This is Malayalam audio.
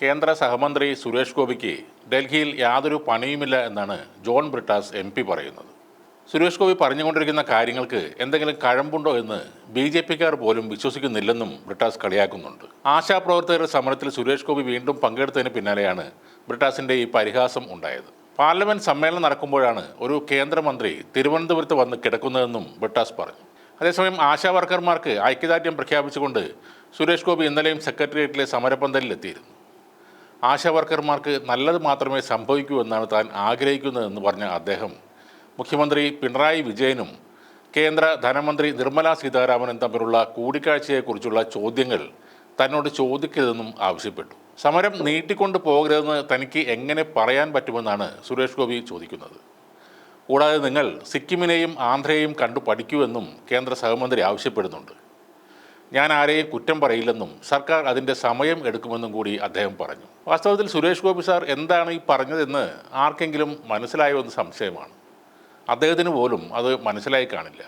കേന്ദ്ര സഹമന്ത്രി സുരേഷ് ഗോപിക്ക് ഡൽഹിയിൽ യാതൊരു പണിയുമില്ല എന്നാണ് ജോൺ ബ്രിട്ടാസ് എം പി പറയുന്നത്. സുരേഷ് ഗോപി പറഞ്ഞുകൊണ്ടിരിക്കുന്ന കാര്യങ്ങൾക്ക് എന്തെങ്കിലും കഴമ്പുണ്ടോ എന്ന് ബി ജെ പിക്കാർ പോലും വിശ്വസിക്കുന്നില്ലെന്നും ബ്രിട്ടാസ് കളിയാക്കുന്നുണ്ട്. ആശാപ്രവർത്തകരുടെ സമരത്തിൽ സുരേഷ് ഗോപി വീണ്ടും പങ്കെടുത്തതിന് പിന്നാലെയാണ് ബ്രിട്ടാസിന്റെ ഈ പരിഹാസം ഉണ്ടായത്. പാർലമെന്റ് സമ്മേളനം നടക്കുമ്പോഴാണ് ഒരു കേന്ദ്രമന്ത്രി തിരുവനന്തപുരത്ത് വന്ന് കിടക്കുന്നതെന്നും ബ്രിട്ടാസ് പറഞ്ഞു. അതേസമയം ആശാ വർക്കർമാർക്ക് ഐക്യദാർഢ്യം പ്രഖ്യാപിച്ചുകൊണ്ട് സുരേഷ് ഗോപി ഇന്നലെയും സെക്രട്ടേറിയറ്റിലെ സമരപന്തലിലെത്തിയിരുന്നു. ആശാ വർക്കർമാർക്ക് നല്ലത് മാത്രമേ സംഭവിക്കൂ എന്നാണ് താൻ ആഗ്രഹിക്കുന്നതെന്ന് പറഞ്ഞ അദ്ദേഹം. മുഖ്യമന്ത്രി പിണറായി വിജയനും കേന്ദ്ര ധനമന്ത്രി നിർമ്മല സീതാരാമനും തമ്മിലുള്ള കൂടിക്കാഴ്ചയെക്കുറിച്ചുള്ള ചോദ്യങ്ങൾ തന്നോട് ചോദിക്കരുതെന്നും ആവശ്യപ്പെട്ടു. സമരം നീട്ടിക്കൊണ്ട് പോകരുതെന്ന് തനിക്ക് എങ്ങനെ പറയാൻ പറ്റുമെന്നാണ് സുരേഷ് ഗോപി ചോദിക്കുന്നത്. കൂടാതെ നിങ്ങൾ സിക്കിമിനെയും ആന്ധ്രയെയും കണ്ടു പഠിക്കൂ എന്നും കേന്ദ്ര സഹമന്ത്രി ആവശ്യപ്പെടുന്നുണ്ട്. ഞാൻ ആരെയും കുറ്റം പറയില്ലെന്നും സർക്കാർ അതിന്റെ സമയം എടുക്കുമെന്നും കൂടി അദ്ദേഹം പറഞ്ഞു. വാസ്തവത്തിൽ സുരേഷ് ഗോപി സാർ എന്താണ് ഈ പറഞ്ഞതെന്ന് ആർക്കെങ്കിലും മനസ്സിലായോ എന്ന് സംശയമാണ്. അദ്ദേഹത്തിന് പോലും അത് മനസ്സിലായി കാണില്ല.